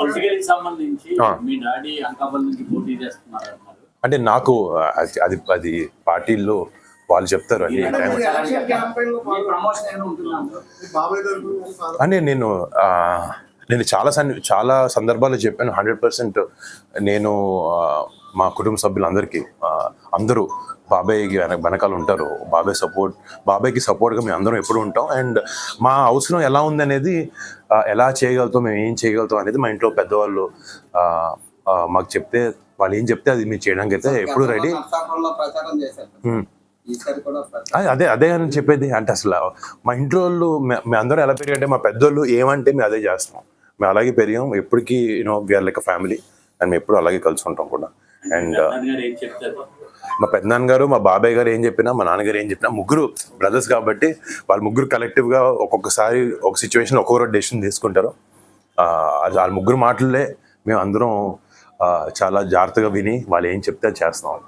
పొలిటికల్కి సంబంధించి ఆ. మీ డాడీ అనకాపల్లి నుంచి పోటీ చేస్తున్నారు అన్నారు అంటే నాకు అది అది అది పార్టీల్లో వాళ్ళు చెప్తారు ఫాదర్ అంటే నేను ఆ, నేను చాలా సన్ చాలా సందర్భాల్లో చెప్పాను. హండ్రెడ్ పర్సెంట్ నేను మా కుటుంబ సభ్యులందరికీ అందరూ బాబాయ్కి వెన వెనకాల ఉంటారు. బాబాయ్ సపోర్ట్ బాబాయ్కి సపోర్ట్గా మేము అందరం ఎప్పుడు ఉంటాం. అండ్ మా అవసరం ఎలా ఉంది అనేది ఆ, ఎలా చేయగలుగుతాం మేము ఏం చేయగలుగుతాం అనేది మా ఇంట్లో పెద్దవాళ్ళు మాకు చెప్తే వాళ్ళు ఏం చెప్తే అది మేము చేయడానికి అయితే ఎప్పుడు రెడీ. అదే అదే అదే అని చెప్పేది. అంటే అసలు మా ఇంట్లో వాళ్ళు అందరం ఎలా పెరిగాంటే మా పెద్దోళ్ళు ఏమంటే మేము అదే చేస్తాం. మేము అలాగే పెరిగాం. ఎప్పటికీ you know we are like family and మేము ఎప్పుడు అలాగే కలిసి ఉంటాం కూడా. అండ్ మా పెద్దనాన్న గారు మా బాబాయ్ గారు ఏం చెప్పినా మా నాన్నగారు ఏం చెప్పినా ముగ్గురు బ్రదర్స్ కాబట్టి వాళ్ళ ముగ్గురు కలెక్టివ్గా ఒక్కొక్కసారి ఒక సిచ్యువేషన్ ఒక్కొక్కరు డెసిషన్ తీసుకుంటారు. వాళ్ళ ముగ్గురు మాటలే మేము అందరం చాలా జాగ్రత్తగా విని వాళ్ళు ఏం చెప్తే చేస్తాం.